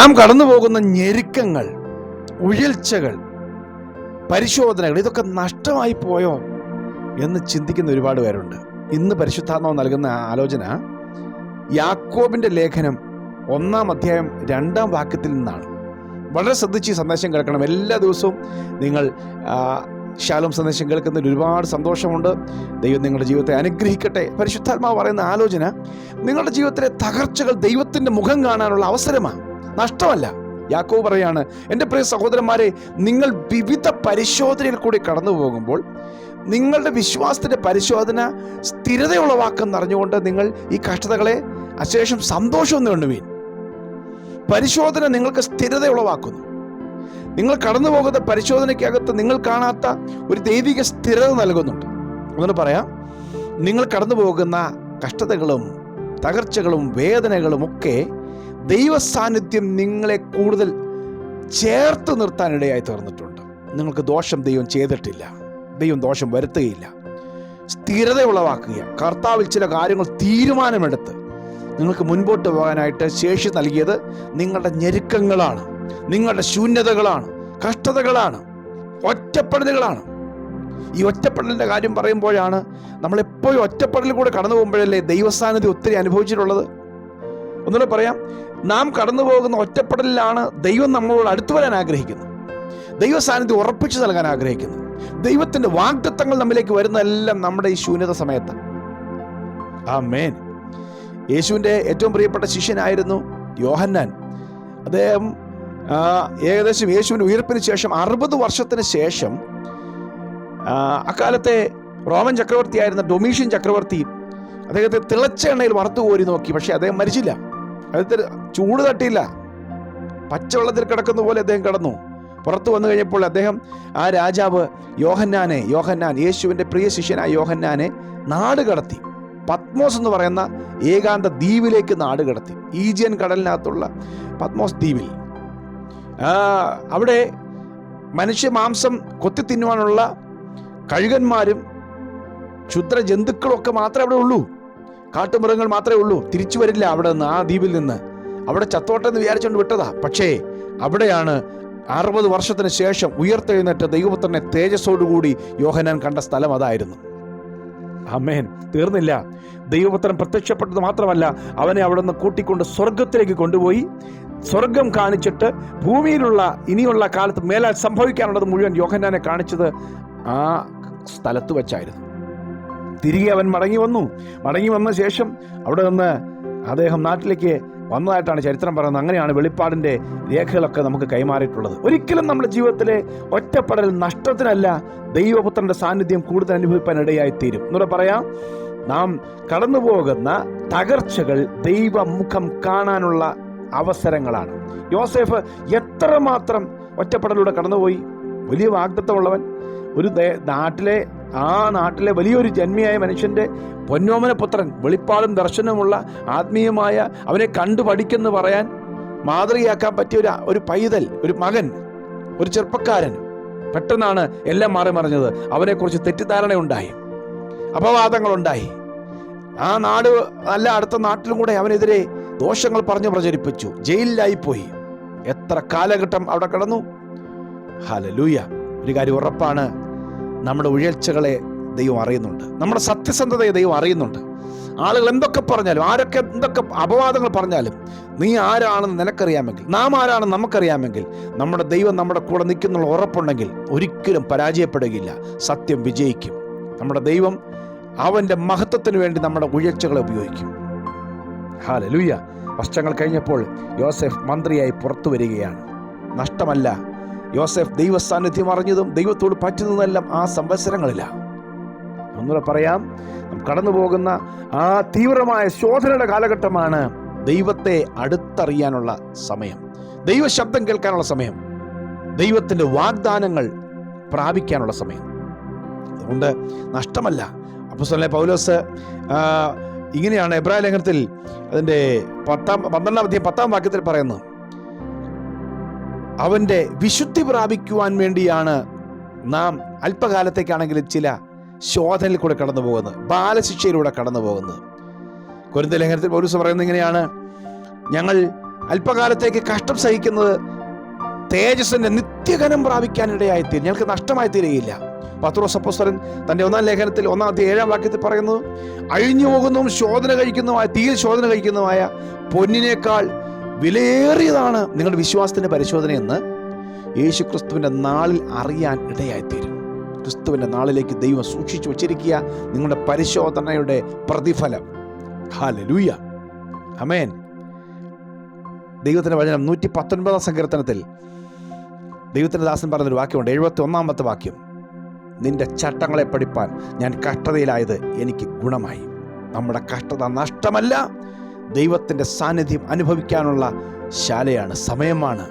നാം കടന്നു പോകുന്ന ഞെരുക്കങ്ങൾ ഉഴൽച്ചകൾ പരിശോധനകൾ ഇതൊക്കെ നഷ്ടമായി പോയോ എന്ന് ചിന്തിക്കുന്ന ഒരുപാട് പേരുണ്ട്. ഇന്ന് പരിശുദ്ധാത്മാവ് നൽകുന്ന ആലോചന യാക്കോബിന്റെ ലേഖനം ഒന്നാം അധ്യായം രണ്ടാം വാക്യത്തിൽ നിന്നാണ്. വളരെ ശ്രദ്ധിച്ച് ഈ സന്ദേശം കേൾക്കണം. എല്ലാ ദിവസവും നിങ്ങൾ ശാലോം സന്ദേശം കേൾക്കുന്നതിൽ ഒരുപാട് സന്തോഷമുണ്ട്. ദൈവം നിങ്ങളുടെ ജീവിതത്തെ അനുഗ്രഹിക്കട്ടെ. പരിശുദ്ധാത്മാവ് പറയുന്ന ആലോചന നിങ്ങളുടെ ജീവിതത്തിലെ തകർച്ചകൾ ദൈവത്തിന്റെ മുഖം കാണാനുള്ള അവസരമാണ്. നഷ്ടമല്ല. യാക്കോവ് പറയാണ് എന്റെ പ്രിയ സഹോദരന്മാരെ നിങ്ങൾ വിവിധ പരിശോധനയിൽ കൂടി കടന്നു പോകുമ്പോൾ നിങ്ങളുടെ വിശ്വാസത്തിന്റെ പരിശോധന സ്ഥിരതയുളവാക്കെന്ന് അറിഞ്ഞുകൊണ്ട് നിങ്ങൾ ഈ കഷ്ടതകളെ അശേഷം സന്തോഷം നേണ്ടുവീൻ പരിശോധന നിങ്ങൾക്ക് സ്ഥിരത ഉളവാക്കുന്നു നിങ്ങൾ കടന്നു പോകുന്ന പരിശോധനയ്ക്കകത്ത് നിങ്ങൾ കാണാത്ത ഒരു ദൈവിക സ്ഥിരത നൽകുന്നുണ്ട്. അങ്ങനെ പറയാം നിങ്ങൾ കടന്നു പോകുന്ന കഷ്ടതകളും തകർച്ചകളും വേദനകളും ഒക്കെ ദൈവ സാന്നിധ്യം നിങ്ങളെ കൂടുതൽ ചേർത്ത് നിർത്താനിടയായി തീർന്നിട്ടുണ്ട്. നിങ്ങൾക്ക് ദോഷം ദൈവം ചെയ്തിട്ടില്ല. ദൈവം ദോഷം വരുത്തുകയില്ല. സ്ഥിരത ഉളവാക്കുക കർത്താവിൽ ചില കാര്യങ്ങൾ തീരുമാനമെടുത്ത് നിങ്ങൾക്ക് മുൻപോട്ട് പോകാനായിട്ട് ശേഷി നൽകിയത് നിങ്ങളുടെ ഞെരുക്കങ്ങളാണ്. നിങ്ങളുടെ ശൂന്യതകളാണ്. കഷ്ടതകളാണ്. ഒറ്റപ്പെടലുകളാണ്. ഈ ഒറ്റപ്പെടലിന്റെ കാര്യം പറയുമ്പോഴാണ് നമ്മളെപ്പോഴും ഒറ്റപ്പെടലിൽ കൂടെ കടന്നു പോകുമ്പോഴല്ലേ ദൈവസാന്നിധ്യം ഒത്തിരി അനുഭവിച്ചിട്ടുള്ളത്? ഒന്നുകൂടെ പറയാം. നാം കടന്നു പോകുന്ന ഒറ്റപ്പെടലിലാണ് ദൈവം നമ്മളോട് അടുത്തു വരാൻ ആഗ്രഹിക്കുന്നത്. ദൈവ സാന്നിധ്യം ഉറപ്പിച്ചു നൽകാൻ ആഗ്രഹിക്കുന്നു. ദൈവത്തിന്റെ വാഗ്ദത്തങ്ങൾ നമ്മിലേക്ക് വരുന്നതെല്ലാം നമ്മുടെ ഈ ശൂന്യത സമയത്ത്. ആ മേൻ യേശുവിന്റെ ഏറ്റവും പ്രിയപ്പെട്ട ശിഷ്യനായിരുന്നു യോഹന്നാൻ. അദ്ദേഹം ഏകദേശം യേശുവിന്റെ ഉയർപ്പിന് ശേഷം അറുപത് വർഷത്തിന് ശേഷം അക്കാലത്തെ റോമൻ ചക്രവർത്തിയായിരുന്ന ഡൊമീഷ്യൻ ചക്രവർത്തി അദ്ദേഹത്തെ തിളച്ച എണ്ണയിൽ വറുത്തു കോരി നോക്കി പക്ഷേ അദ്ദേഹം മരിച്ചില്ല. അദ്ദേഹത്തിന് ചൂട് തട്ടിയില്ല. പച്ചവെള്ളത്തിൽ കിടക്കുന്ന പോലെ അദ്ദേഹം കിടന്നു. പുറത്തു വന്നു കഴിഞ്ഞപ്പോൾ അദ്ദേഹം ആ രാജാവ് യോഹന്നാനെ യോഹന്നാൻ യേശുവിന്റെ പ്രിയ ശിഷ്യനായ യോഹന്നാനെ നാട് കടത്തി. പത്മോസ് എന്ന് പറയുന്ന ഏകാന്ത ദ്വീപിലേക്ക് നാട് കടത്തി. ഈജിയൻ കടലിനകത്തുള്ള പത്മോസ് ദ്വീപിൽ. അവിടെ മനുഷ്യ മാംസം കൊത്തി തിന്നുവാനുള്ള കഴുകന്മാരും ക്ഷുദ്ര ജന്തുക്കളും ഒക്കെ മാത്രമേ അവിടെ ഉള്ളൂ. കാട്ടുമൃഗങ്ങൾ മാത്രമേ ഉള്ളൂ. തിരിച്ചു വരില്ല അവിടെ നിന്ന് ആ ദ്വീപിൽ നിന്ന്. അവിടെ ചത്തോട്ടെന്ന് വിചാരിച്ചുകൊണ്ട് വിട്ടതാ. പക്ഷേ അവിടെയാണ് അറുപത് വർഷത്തിന് ശേഷം ഉയർത്തെഴുന്നേറ്റ ദൈവപുത്രനെ തേജസ്സോടുകൂടി യോഹനാൻ കണ്ട സ്ഥലം അതായിരുന്നു. അമേൻ തീർന്നില്ല. ദൈവപുത്രൻ പ്രത്യക്ഷപ്പെട്ടത് മാത്രമല്ല അവനെ അവിടെ നിന്ന് കൂട്ടിക്കൊണ്ട് സ്വർഗത്തിലേക്ക് കൊണ്ടുപോയി. സ്വർഗം കാണിച്ചിട്ട് ഭൂമിയിലുള്ള ഇനിയുള്ള കാലത്ത് മേലാൽ സംഭവിക്കാനുള്ളത് മുഴുവൻ യോഹന്നാനെ കാണിച്ചത് ആ സ്ഥലത്ത് വെച്ചായിരുന്നു. തിരികെ അവൻ മടങ്ങി വന്നു. മടങ്ങി വന്ന ശേഷം അവിടെ നിന്ന് അദ്ദേഹം നാട്ടിലേക്ക് വന്നതായിട്ടാണ് ചരിത്രം പറയുന്നത്. അങ്ങനെയാണ് വെളിപ്പാടിന്റെ രേഖകളൊക്കെ നമുക്ക് കൈമാറിയിട്ടുള്ളത്. ഒരിക്കലും നമ്മുടെ ജീവിതത്തിലെ ഒറ്റപ്പെടൽ നഷ്ടത്തിനല്ല ദൈവപുത്രന്റെ സാന്നിധ്യം കൂടുതൽ അനുഭവിക്കാൻ ഇടയായി തീരും എന്നൂടെ പറയാം. നാം കടന്നു പോകുന്ന തകർച്ചകൾ ദൈവമുഖം കാണാനുള്ള അവസരങ്ങളാണ്. യോസെഫ് എത്രമാത്രം ഒറ്റപ്പെടലൂടെ കടന്നുപോയി? വലിയ വാഗ്ദത്വമുള്ളവൻ ഒരു നാട്ടിലെ ആ നാട്ടിലെ വലിയൊരു ജന്മിയായ മനുഷ്യന്റെ പൊന്നോമന പുത്രൻ വെളിപ്പാടും ദർശനമുള്ള ആത്മീയമായ അവനെ കണ്ടു പഠിക്കെന്ന് പറയാൻ മാതൃകയാക്കാൻ പറ്റിയ ഒരു ഒരു പൈതൽ ഒരു മകൻ ഒരു ചെറുപ്പക്കാരൻ പെട്ടെന്നാണ് എല്ലാം മാറി മറിഞ്ഞത്. അവനെക്കുറിച്ച് തെറ്റിദ്ധാരണയുണ്ടായി. അപവാദങ്ങളുണ്ടായി. ആ നാട് അല്ല അടുത്ത നാട്ടിലും കൂടെ അവനെതിരെ ദോഷങ്ങൾ പറഞ്ഞു പ്രചരിപ്പിച്ചു. ജയിലിലായി പോയി എത്ര കാലഘട്ടം അവിടെ കിടന്നു? ഹലലൂയ ഒരു കാര്യം ഉറപ്പാണ്. നമ്മുടെ ഉയർച്ചകളെ ദൈവം അറിയുന്നുണ്ട്. നമ്മുടെ സത്യസന്ധതയെ ദൈവം അറിയുന്നുണ്ട്. ആളുകൾ എന്തൊക്കെ പറഞ്ഞാലും ആരൊക്കെ എന്തൊക്കെ അപവാദങ്ങൾ പറഞ്ഞാലും നീ ആരാണെന്ന് നിനക്കറിയാമെങ്കിൽ നാം ആരാണെന്ന് നമുക്കറിയാമെങ്കിൽ നമ്മുടെ ദൈവം നമ്മുടെ കൂടെ നിൽക്കുന്നുള്ള ഉറപ്പുണ്ടെങ്കിൽ ഒരിക്കലും പരാജയപ്പെടുകയില്ല. സത്യം വിജയിക്കും. നമ്മുടെ ദൈവം അവന്റെ മഹത്വത്തിന് വേണ്ടി നമ്മുടെ ഉയർച്ചകളെ ഉപയോഗിക്കും. ഹാല ലൂയ വർഷങ്ങൾ കഴിഞ്ഞപ്പോൾ യോസെഫ് മന്ത്രിയായി പുറത്തു വരികയാണ്. നഷ്ടമല്ല യോസെഫ് ദൈവസാന്നിധ്യം അറിഞ്ഞതും ദൈവത്തോട് പറ്റുന്നതെല്ലാം ആ സംവത്സരങ്ങളിലാണ് ഒന്നുകൂടെ പറയാം കടന്നു പോകുന്ന ആ തീവ്രമായ ശോധനയുടെ കാലഘട്ടമാണ് ദൈവത്തെ അടുത്തറിയാനുള്ള സമയം. ദൈവ ശബ്ദം കേൾക്കാനുള്ള സമയം. ദൈവത്തിന്റെ വാഗ്ദാനങ്ങൾ പ്രാപിക്കാനുള്ള സമയം. അതുകൊണ്ട് നഷ്ടമല്ല. അപ്പസ്വലെ പൗലോസ് ഇങ്ങനെയാണ് എബ്രാഹിം ലേഖനത്തിൽ അതിന്റെ പത്താം പന്ത്രണ്ടാം അധ്യയം പത്താം വാക്യത്തിൽ പറയുന്നത്. അവന്റെ വിശുദ്ധി പ്രാപിക്കുവാൻ വേണ്ടിയാണ് നാം അല്പകാലത്തേക്കാണെങ്കിലും ചില ശോധനയിൽ കൂടെ കടന്നു പോകുന്നത് ബാലശിക്ഷയിലൂടെ കടന്നു പോകുന്നത്. കുരുന്ത ലേഖനത്തിൽ പോലീസ് പറയുന്നത് ഇങ്ങനെയാണ്. ഞങ്ങൾ അല്പകാലത്തേക്ക് കഷ്ടം സഹിക്കുന്നത് തേജസ്സിന്റെ നിത്യഘനം പ്രാപിക്കാനിടയായി തീരും ഞങ്ങൾക്ക് നഷ്ടമായി തീരുകയില്ല പത്രോസ് സപ്പോസ്വരൻ തന്റെ ഒന്നാം ലേഖനത്തിൽ ഒന്നാം ഒന്നാമത്തെ ഏഴാം വാക്യത്തിൽ പറയുന്നു അഴിഞ്ഞു പോകുന്നതും ശോധന കഴിക്കുന്നതുമായ തീയിൽ ശോധന കഴിക്കുന്നതുമായ പൊന്നിനേക്കാൾ വിലയേറിയതാണ് നിങ്ങളുടെ വിശ്വാസത്തിന്റെ പരിശോധനയെന്ന് യേശു ക്രിസ്തുവിന്റെ നാളിൽ അറിയാൻ ഇടയായിത്തീരും. ക്രിസ്തുവിന്റെ നാളിലേക്ക് ദൈവം സൂക്ഷിച്ചു വച്ചിരിക്കുക നിങ്ങളുടെ പരിശോധനയുടെ പ്രതിഫലം. ഹാലലൂയ അമേൻ ദൈവത്തിന്റെ വചനം നൂറ്റി പത്തൊൻപതാം സങ്കീർത്തനത്തിൽ ദൈവത്തിന്റെ ദാസൻ പറഞ്ഞൊരു വാക്യമുണ്ട്. എഴുപത്തി ഒന്നാമത്തെ വാക്യം. നിന്റെ ചട്ടങ്ങളെ പഠിപ്പാൻ ഞാൻ കഷ്ടതയിലായത് എനിക്ക് ഗുണമായി. നമ്മുടെ കഷ്ടത നഷ്ടമല്ല ദൈവത്തിന്റെ സാന്നിധ്യം അനുഭവിക്കാനുള്ള ശാലയാണ് സമയമാണ്.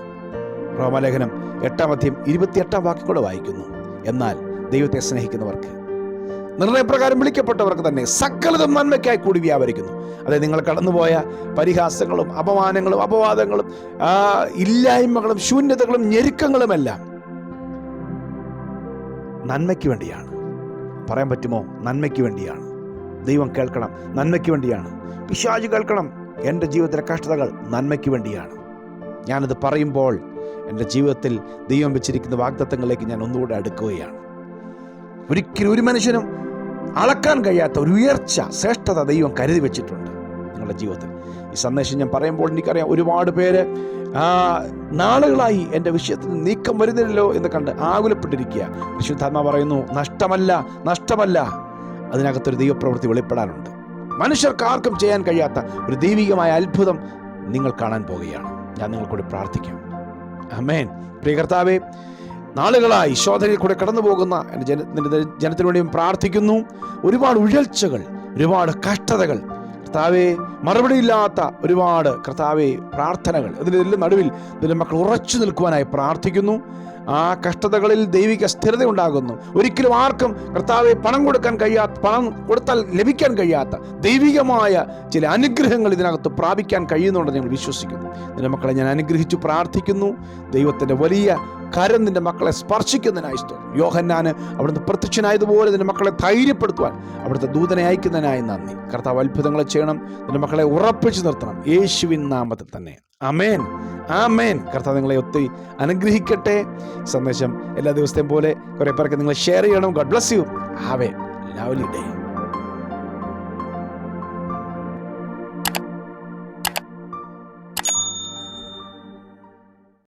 റോമലേഖനം എട്ടാം അധ്യം ഇരുപത്തിയെട്ടാം വാക്കിലൂടെ വായിക്കുന്നു. എന്നാൽ ദൈവത്തെ സ്നേഹിക്കുന്നവർക്ക് നിർണയപ്രകാരം വിളിക്കപ്പെട്ടവർക്ക് തന്നെ സകലതും നന്മയ്ക്കായി കൂടി വ്യാപരിക്കുന്നു. അതായത് നിങ്ങൾ കടന്നുപോയ പരിഹാസങ്ങളും അപമാനങ്ങളും അപവാദങ്ങളും ഇല്ലായ്മകളും ശൂന്യതകളും ഞെരുക്കങ്ങളുമെല്ലാം നന്മയ്ക്ക് വേണ്ടിയാണ്. പറയാൻ പറ്റുമോ? നന്മയ്ക്ക് വേണ്ടിയാണ്. ദൈവം കേൾക്കണം നന്മയ്ക്ക് വേണ്ടിയാണ്. പിശാജ് കേൾക്കണം എന്റെ ജീവിതത്തിലെ കഷ്ടതകൾ നന്മയ്ക്ക് വേണ്ടിയാണ്. ഞാനത് പറയുമ്പോൾ എന്റെ ജീവിതത്തിൽ ദൈവം വെച്ചിരിക്കുന്ന വാഗ്ദത്തങ്ങളിലേക്ക് ഞാൻ ഒന്നുകൂടെ അടുക്കുകയാണ്. ഒരിക്കലും ഒരു മനുഷ്യനും അളക്കാൻ കഴിയാത്ത ഒരു ഉയർച്ച ശ്രേഷ്ഠത ദൈവം കരുതി വെച്ചിട്ടുണ്ട് നിങ്ങളുടെ ജീവിതത്തിൽ. ഈ സന്ദേശം ഞാൻ പറയുമ്പോൾ എനിക്കറിയാം ഒരുപാട് പേര് നാളുകളായി എന്റെ വിഷയത്തിൽ നീക്കം വരുന്നില്ലല്ലോ എന്ന് കണ്ട് ആകുലപ്പെട്ടിരിക്കുക. വിശുദ്ധാത്മ പറയുന്നു നഷ്ടമല്ല നഷ്ടമല്ല. അതിനകത്തൊരു ദൈവപ്രവൃത്തി വെളിപ്പെടാനുണ്ട്. മനുഷ്യർക്ക് ആർക്കും ചെയ്യാൻ കഴിയാത്ത ഒരു ദൈവികമായ അത്ഭുതം നിങ്ങൾ കാണാൻ പോവുകയാണ് ഞാൻ നിങ്ങൾക്കൂടി പ്രാർത്ഥിക്കാം. അമേൻ പ്രിയ കർത്താവേ നാളുകളായി ശോധനയിൽ കൂടെ കടന്നു പോകുന്ന എന്റെ ജന ജനത്തിനു വേണ്ടിയും പ്രാർത്ഥിക്കുന്നു. ഒരുപാട് ഉഴൽച്ചകൾ ഒരുപാട് കഷ്ടതകൾ. കർത്താവെ മറുപടിയില്ലാത്ത ഒരുപാട് കർത്താവെ പ്രാർത്ഥനകൾ. ഇതിന്റെ നടുവിൽ ഇതിന്റെ മക്കൾ ഉറച്ചു നിൽക്കുവാനായി പ്രാർത്ഥിക്കുന്നു. ആ കഷ്ടതകളിൽ ദൈവിക സ്ഥിരത ഉണ്ടാകുന്നു. ഒരിക്കലും ആർക്കും കർത്താവെ പണം കൊടുക്കാൻ കഴിയാത്ത പണം കൊടുത്താൽ ലഭിക്കാൻ കഴിയാത്ത ദൈവികമായ ചില അനുഗ്രഹങ്ങൾ ഇതിനകത്ത് പ്രാപിക്കാൻ കഴിയുന്നുണ്ടെന്ന് ഞങ്ങൾ വിശ്വസിക്കുന്നു. നിന്റെ മക്കളെ ഞാൻ അനുഗ്രഹിച്ചു പ്രാർത്ഥിക്കുന്നു. ദൈവത്തിന്റെ വലിയ കരം നിന്റെ മക്കളെ സ്പർശിക്കുന്നതിനായി സ്തോത്രം. യോഹന്നാന് അവിടുന്ന് പ്രത്യക്ഷനായതുപോലെ നിന്റെ മക്കളെ ധൈര്യപ്പെടുത്തുവാൻ അവിടുത്തെ ദൂതനെ അയക്കുന്നതിനായി നന്ദി. കർത്താവ് അത്ഭുതങ്ങളെ ചെയ്യണം. നിന്റെ മക്കളെ ഉറപ്പിച്ചു നിർത്തണം. യേശുവിൻ നാമത്തിൽ തന്നെ. അമേൻ ആമേൻ. കർത്താവ് നിങ്ങളെ ഒത്തിരി അനുഗ്രഹിക്കട്ടെ. സന്ദേശം എല്ലാ ദിവസത്തെയും പോലെ കുറേ പേർക്ക് നിങ്ങൾ ഷെയർ ചെയ്യണം. God bless you have a lovely day